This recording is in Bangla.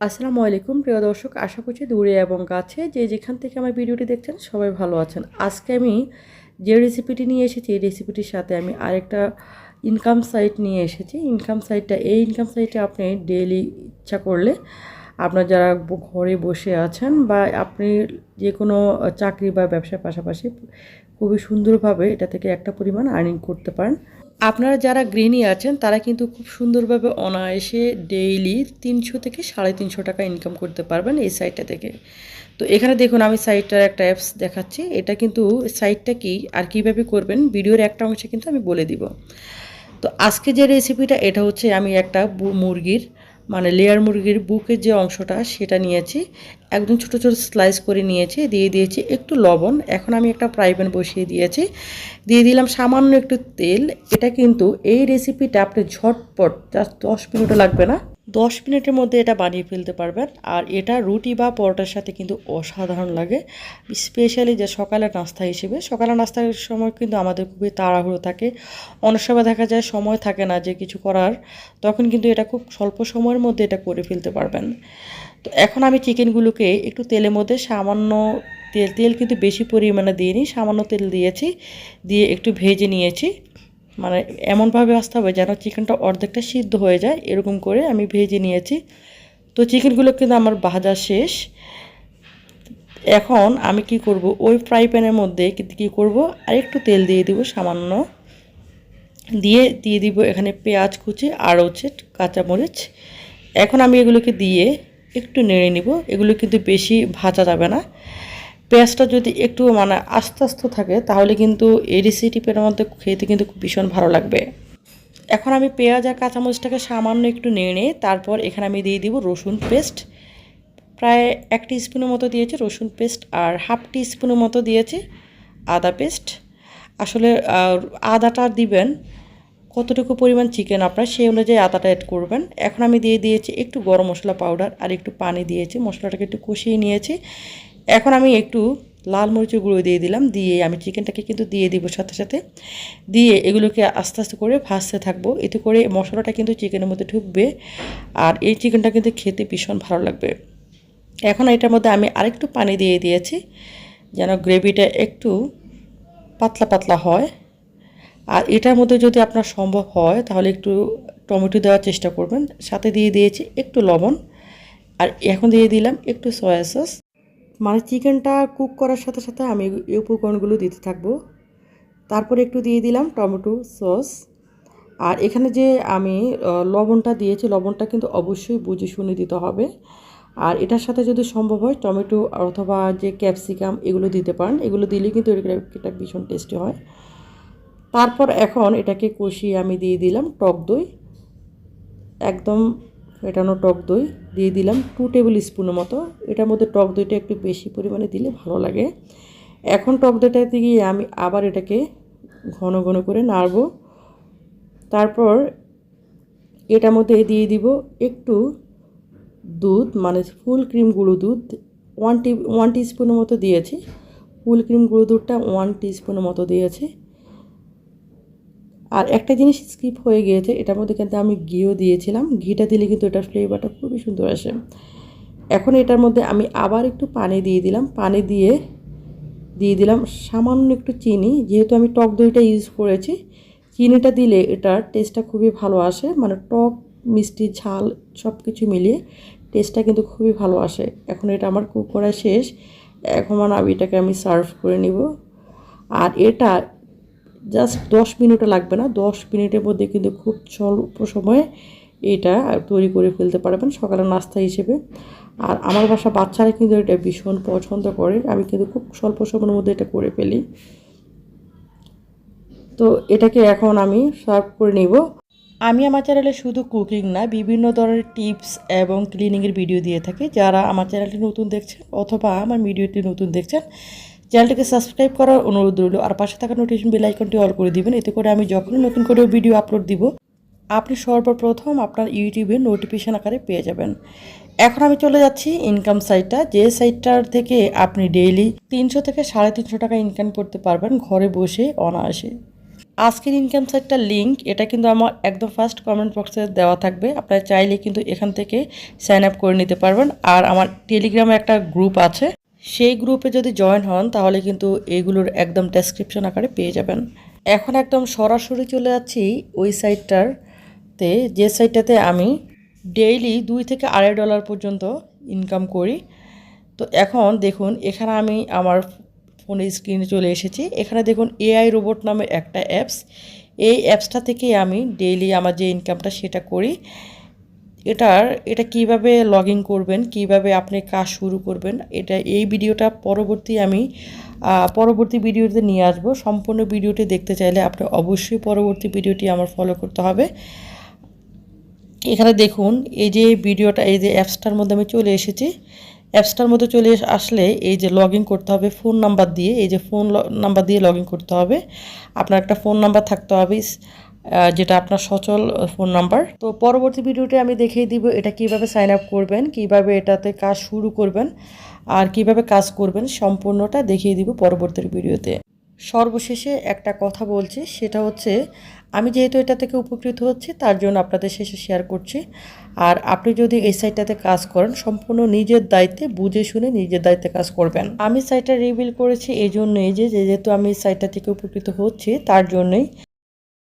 আসসালামু আলাইকুম, প্রিয় দর্শক, আশা করছি দূরে এবং কাছে যে যেখান থেকে আমার ভিডিওটি দেখছেন সবাই ভালো আছেন। আজকে আমি যে রেসিপিটি নিয়ে এসেছি, এই রেসিপিটির সাথে আমি আরেকটা ইনকাম সাইট নিয়ে এসেছি। ইনকাম সাইটটা এই ইনকাম সাইটে আপনি ডেইলি ইচ্ছা করলে আপনার যারা ঘরে বসে আছেন বা আপনি যে কোনো চাকরি বা ব্যবসার পাশাপাশি খুবই সুন্দরভাবে এটা থেকে একটা পরিমাণ আর্নিং করতে পারেন। আপনারা যারা গৃহিণী আছেন, তারা কিন্তু খুব সুন্দরভাবে অনায়াসে ডেইলি তিনশো থেকে সাড়ে তিনশো টাকা ইনকাম করতে পারবেন এই সাইটটা থেকে। তো এখানে দেখুন, আমি সাইটটার একটা অ্যাপস দেখাচ্ছি। এটা কিন্তু সাইটটা কি আর কীভাবে করবেন, ভিডিওর একটা অংশে কিন্তু আমি বলে দিব। তো আজকে যে রেসিপিটা এটা হচ্ছে আমি একটা মুরগির মানে লেয়ার মুরগির বুকের যে অংশটা সেটা নিয়েছি। একদম ছোট ছোট স্লাইস করে নিয়েছি। দিয়ে দিয়েছি একটু লবণ। এখন আমি একটা ফ্রাই প্যান বসিয়ে দিয়েছি। দিয়ে দিলাম সামান্য একটু তেল। এটা কিন্তু এই রেসিপিটা আপনি ঝটপট জাস্ট দশ মিনিটও লাগবে না। দশ মিনিটের মধ্যে এটা বানিয়ে ফেলতে পারবেন। আর এটা রুটি বা পরোটার সাথে কিন্তু অসাধারণ লাগে। স্পেশালি যে সকালের নাস্তা হিসেবে। সকালের নাস্তার সময় কিন্তু আমাদের খুবই তাড়াহুড়ো থাকে। অনেক সময় দেখা যায় সময় থাকে না যে কিছু করার। তখন কিন্তু এটা খুব স্বল্প সময়ের মধ্যে এটা করে ফেলতে পারবেন। তো এখন আমি চিকেনগুলোকে একটু তেলের মধ্যে সামান্য তেল তেল কিন্তু বেশি পরিমাণে দিইনি। সামান্য তেল দিয়েছি। দিয়ে একটু ভেজে নিয়েছি। মানে এমনভাবে আসতে হবে যেন চিকেনটা অর্ধেকটা সিদ্ধ হয়ে যায়, এরকম করে আমি ভেজে নিয়েছি। তো চিকেনগুলো কিন্তু আমার ভাজা শেষ। এখন আমি কি করব? ওই ফ্রাই প্যানের মধ্যে কি- কি করব? আর একটু তেল দিয়ে দিব সামান্য। দিয়ে দিয়ে দিব এখানে পেঁয়াজ কুচি, আর হচ্ছে কাঁচামরিচ। এখন আমি এগুলোকে দিয়ে একটু নেড়ে নিব। এগুলো কিন্তু বেশি ভাজা যাবে না। পেঁয়াজটা যদি একটু মানে আস্তে আস্তে থাকে, তাহলে কিন্তু এই রেসিপির মধ্যে খেতে কিন্তু খুব ভীষণ ভালো লাগবে। এখন আমি পেঁয়াজ আর কাঁচামরিচটাকে সামান্য একটু নেড়ে তারপর এখানে আমি দিয়ে দিব রসুন পেস্ট। প্রায় এক স্পুনের মতো দিয়েছি রসুন পেস্ট আর হাফ স্পুনের মতো দিয়েছি আদা পেস্ট। আসলে আদাটা দিবেন, কতটুকু পরিমাণ চিকেন আপনার সেই অনুযায়ী আদাটা অ্যাড করবেন। এখন আমি দিয়ে দিয়েছি একটু গরম মশলা পাউডার আর একটু পানি দিয়েছি। মশলাটাকে একটু কষিয়ে নিয়েছি। এখন আমি একটু লাল মরিচের গুঁড়ো দিয়ে দিলাম, দিয়ে আমি চিকেনটাকে কিন্তু দিয়ে দিব সাথে সাথে। দিয়ে এগুলোকে আস্তে আস্তে করে ভাজতে থাকব, এতে করে মশলাটা কিন্তু চিকেনের মধ্যে ঢুকবে আর এই চিকেনটা কিন্তু খেতে ভীষণ ভালো লাগবে। এখন এটার মধ্যে আমি আরেকটু পানি দিয়ে দিয়েছি, যেন গ্রেভিটা একটু পাতলা পাতলা হয়। আর এটার মধ্যে যদি আপনার সম্ভব হয়, তাহলে একটু টমেটো দেওয়ার চেষ্টা করবেন। সাথে দিয়ে দিয়েছি একটু লবণ, আর এখন দিয়ে দিলাম একটু সয়া সস। মানে চিকেনটা কুক করার সাথে সাথে আমি এই উপকরণগুলো দিতে থাকব। তারপরে একটু দিয়ে দিলাম টমেটো সস। আর এখানে যে আমি লবণটা দিয়েছি, লবণটা কিন্তু অবশ্যই বুঝে শুনে দিতে হবে। আর এটার সাথে যদি সম্ভব হয়, টমেটো অথবা যে ক্যাপসিকাম এগুলো দিতে পারেন। এগুলো দিলে কিন্তু এটা- ভীষণ টেস্টি হয়। তারপর এখন এটাকে কষিয়ে আমি দিয়ে দিলাম টক দই। একদম ফেটানো টক দই দিয়ে দিলাম টু টেবিল স্পুনের মতো। এটার মধ্যে টক দইটা একটু বেশি পরিমাণে দিলে ভালো লাগে। এখন টক দইটা দিয়ে আমি আবার এটাকে ঘন ঘন করে নাড়বো। তারপর এটার মধ্যে দিয়ে দিব একটু দুধ মানে ফুল ক্রিম গুঁড়ো দুধ। ওয়ান টি ওয়ান স্পুনের মতো দিয়েছি। ফুল ক্রিম গুঁড়ো দুধটা ওয়ান স্পুনের মতো দিয়েছি। আর একটা জিনিস স্কিপ হয়ে গিয়েছে, এটার মধ্যে কিন্তু আমি ঘিও দিয়েছিলাম। ঘিটা দিলে কিন্তু এটার ফ্লেভারটা খুবই সুন্দর আসে। এখন এটার মধ্যে আমি আবার একটু পানি দিয়ে দিলাম। পানি দিয়ে দিয়ে দিলাম সামান্য একটু চিনি। যেহেতু আমি টক দইটা ইউজ করেছি, চিনিটা দিলে এটার টেস্টটা খুবই ভালো আসে। মানে টক, মিষ্টি, ঝাল সব কিছু মিলিয়ে টেস্টটা কিন্তু খুবই ভালো আসে। এখন এটা আমার কুক করা শেষ। এখন আমি এটাকে আমি সার্ভ করে নিব। আর এটা জাস্ট দশ মিনিটও লাগবে না, দশ মিনিটের মধ্যে কিন্তু খুব স্বল্প সময়ে এটা তৈরি করে ফেলতে পারবেন সকালের নাস্তা হিসেবে। আর আমার বাসা বাচ্চারা কিন্তু এটা ভীষণ পছন্দ করে, আমি কিন্তু খুব স্বল্প সময়ের মধ্যে এটা করে ফেলি। তো এটাকে এখন আমি সার্ভ করে নিব। আমি আমার চ্যানেলে শুধু কুকিং না, বিভিন্ন ধরনের টিপস এবং ক্লিনিংয়ের ভিডিও দিয়ে থাকি। যারা আমার চ্যানেলটি নতুন দেখছেন অথবা আমার ভিডিওটি নতুন দেখছেন চ্যানেলটিকে সাবস্ক্রাইব করার অনুরোধ রইল। আর পাশে থাকা নোটিফিকেশন বেল আইকনটি অল করে দিবেন। এতে করে আমি যখনই নতুন করে ভিডিও আপলোড দিব, আপনি সর্বপ্রথম আপনার ইউটিউবে নোটিফিকেশন আকারে পেয়ে যাবেন। এখন আমি চলে যাচ্ছি ইনকাম সাইটটা যে সাইটটার থেকে আপনি ডেইলি তিনশো থেকে সাড়ে তিনশো টাকা ইনকাম করতে পারবেন ঘরে বসে, অনায়াসে। আজকের ইনকাম সাইটটার লিঙ্ক এটা কিন্তু আমার একদম ফার্স্ট কমেন্ট বক্সে দেওয়া থাকবে। আপনারা চাইলে কিন্তু এখান থেকে সাইন আপ করে নিতে পারবেন। আর আমার টেলিগ্রামে একটা গ্রুপ আছে। সেই গ্রুপে যদি জয়েন হন, তাহলে কিন্তু এগুলোর একদম ডেসক্রিপশন আকারে পেয়ে যাবেন। এখন একদম সরাসরি চলে যাচ্ছি ওই সাইটটারতে যে সাইটটাতে আমি ডেইলি দুই থেকে আড়াই ডলার পর্যন্ত ইনকাম করি। তো এখন দেখুন, এখানে আমি আমার ফোনের স্ক্রিনে চলে এসেছি। এখানে দেখুন এআই রোবট নামে একটা অ্যাপস এই অ্যাপসটা থেকে আমি ডেইলি আমার যে ইনকামটা সেটা করি। এটার, এটা কীভাবে লগ ইন করবেন, কীভাবে আপনি কাজ শুরু করবেন, এটা এই ভিডিওটা পরবর্তী আমি পরবর্তী ভিডিওতে নিয়ে আসব। সম্পূর্ণ ভিডিওটি দেখতে চাইলে আপনি অবশ্যই পরবর্তী ভিডিওটি আমার ফলো করতে হবে। এখানে দেখুন, এই যে ভিডিওটা, এই যে অ্যাপসটার মধ্যে আমি চলে এসেছি। অ্যাপসটার মধ্যে চলে আসলে এই যে লগ করতে হবে ফোন নাম্বার দিয়ে, এই যে ফোন নাম্বার দিয়ে লগ করতে হবে। আপনার একটা ফোন নাম্বার থাকতে হবে যেটা আপনার সচল ফোন নাম্বার তো পরবর্তী ভিডিওতে আমি দেখিয়ে দিব এটা কীভাবে সাইন আপ করবেন, কীভাবে এটাতে কাজ শুরু করবেন, আর কীভাবে কাজ করবেন, সম্পূর্ণটা দেখিয়ে দিব পরবর্তী ভিডিওতে। সর্বশেষে একটা কথা বলছি, সেটা হচ্ছে, আমি যেহেতু এটা থেকে উপকৃত হচ্ছি, তার জন্য আপনাদের শেষে শেয়ার করছি। আর আপনি যদি এই সাইটটাতে কাজ করেন, সম্পূর্ণ নিজের দায়িত্বে, বুঝে শুনে নিজের দায়িত্বে কাজ করবেন। আমি সাইটটা রিভিল করেছি, এই জন্যই যে, যেহেতু আমি এই সাইটটা থেকে উপকৃত হচ্ছি, তার জন্যই